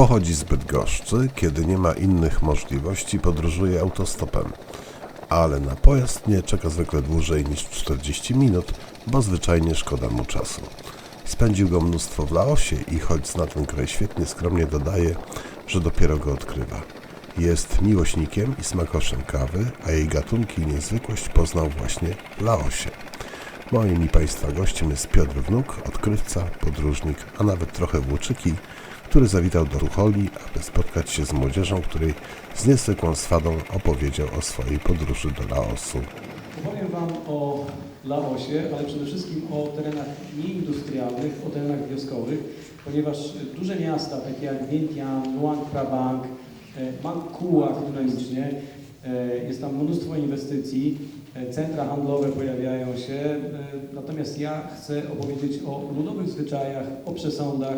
Pochodzi z Bydgoszczy, kiedy nie ma innych możliwości, podróżuje autostopem. Ale na pojazd nie czeka zwykle dłużej niż 40 minut, bo zwyczajnie szkoda mu czasu. Spędził go mnóstwo w Laosie i choć zna ten kraj świetnie, skromnie dodaje, że dopiero go odkrywa. Jest miłośnikiem i smakoszem kawy, a jej gatunki i niezwykłość poznał właśnie w Laosie. Moim i Państwa gościem jest Piotr Wnuk, odkrywca, podróżnik, a nawet trochę włóczyki, który zawitał do Rucholi, aby spotkać się z młodzieżą, której z niezwykłą swadą opowiedział o swojej podróży do Laosu. Powiem Wam o Laosie, ale przede wszystkim o terenach nieindustrialnych, o terenach wioskowych, ponieważ duże miasta, takie jak Vientiane, Luang Prabang, e, Mangkua dynamicznie, e, jest tam mnóstwo inwestycji, e, centra handlowe pojawiają się, natomiast ja chcę opowiedzieć o ludowych zwyczajach, o przesądach,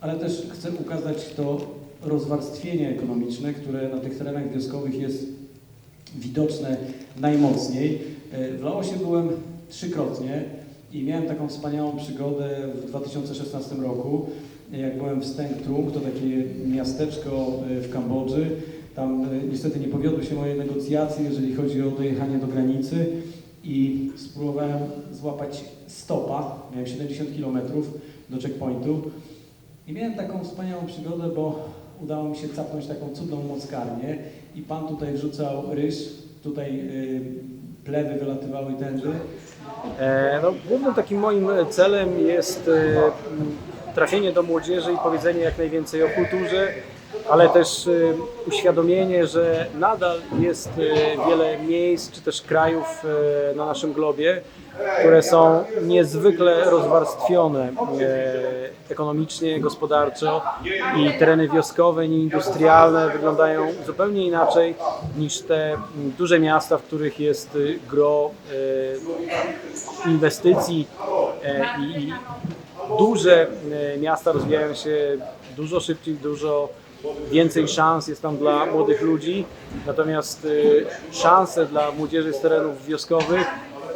ale też chcę ukazać to rozwarstwienie ekonomiczne, które na tych terenach wioskowych jest widoczne najmocniej. E, W Laosie byłem trzykrotnie i miałem taką wspaniałą przygodę w 2016 roku, jak byłem w Steng Trung, to takie miasteczko e, w Kambodży. Tam e, niestety nie powiodły się moje negocjacje, jeżeli chodzi o dojechanie do granicy i spróbowałem złapać stopa, miałem 70 km do checkpointu i miałem taką wspaniałą przygodę, bo udało mi się capnąć taką cudną mockarnię i pan tutaj wrzucał ryż, tutaj y, plewy wylatywały tędy. E, No, głównym takim moim celem jest m, trafienie do młodzieży i powiedzenie jak najwięcej o kulturze, ale też e, uświadomienie, że nadal jest e, wiele miejsc czy też krajów e, na naszym globie, które są niezwykle rozwarstwione ekonomicznie, gospodarczo i tereny wioskowe, nieindustrialne wyglądają zupełnie inaczej niż te duże miasta, w których jest gro inwestycji i duże miasta rozwijają się dużo szybciej, dużo więcej szans jest tam dla młodych ludzi, natomiast e, szanse dla młodzieży z terenów wioskowych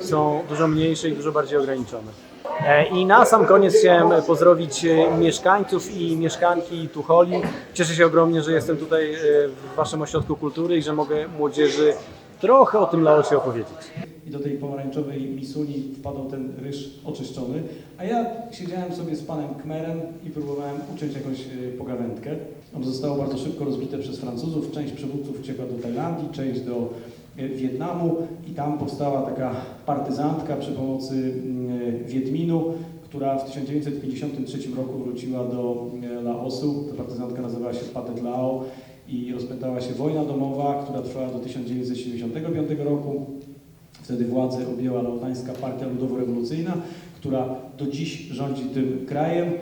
są dużo mniejsze i dużo bardziej ograniczone. E, I na sam koniec chciałem pozdrowić e, mieszkańców i mieszkanki Tucholi. Cieszę się ogromnie, że jestem tutaj e, w Waszym Ośrodku Kultury i że mogę młodzieży trochę o tym Laosie opowiedzieć. I do tej pomarańczowej misuni wpadał ten ryż oczyszczony, a ja siedziałem sobie z panem Kmerem i próbowałem uczyć jakąś y, pogawędkę. On zostało bardzo szybko rozbite przez Francuzów, część przywódców uciekła do Tajlandii, część do y, Wietnamu i tam powstała taka partyzantka przy pomocy y, Wiedminu, która w 1953 roku wróciła do Laosu. Ta partyzantka nazywała się Pathet Lao i rozpętała się wojna domowa, która trwała do 1975 roku. Wtedy władzę objęła Laotańska Partia Ludowo-Rewolucyjna, która do dziś rządzi tym krajem.